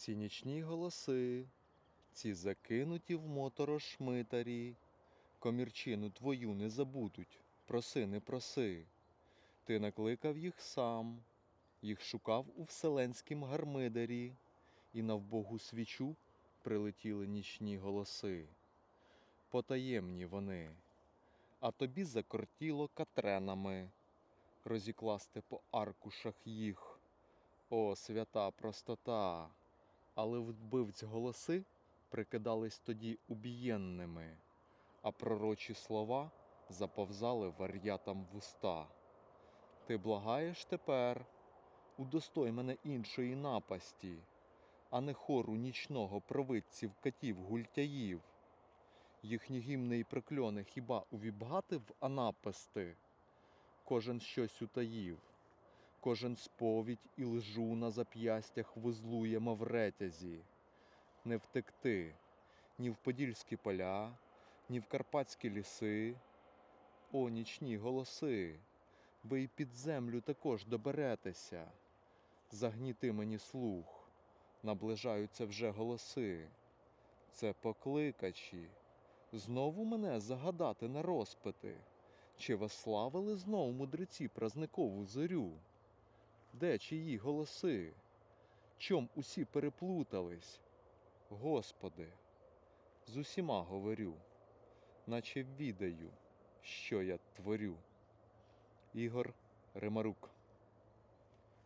Ці нічні голоси, ці закинуті в моторож шмитарі, комірчину твою не забудуть, проси, не проси. Ти накликав їх сам, їх шукав у вселенськім гармидарі, і на вбогу свічу прилетіли нічні голоси. Потаємні вони, а тобі закортіло катренами розікласти по аркушах їх. О, свята простота! Але вбивць голоси прикидались тоді убієнними, а пророчі слова заповзали вар'ятам в уста. Ти благаєш тепер, удостой мене іншої напасті, а не хору нічного провидців катів гультяїв. Їхні гімни й прикльони хіба увібгати в анапести? Кожен щось утаїв, кожен сповідь і лжу на зап'ястях вузлує мавретязі. Не втекти ні в подільські поля, ні в карпатські ліси. О, нічні голоси, ви й під землю також доберетеся. Загніти мені слух, наближаються вже голоси. Це покликачі. Знову мене загадати на розпити. Чи славили знов мудреці празникову зорю? Де чиї голоси? Чом усі переплутались? Господи, з усіма говорю, наче відаю, що я творю. Ігор Римарук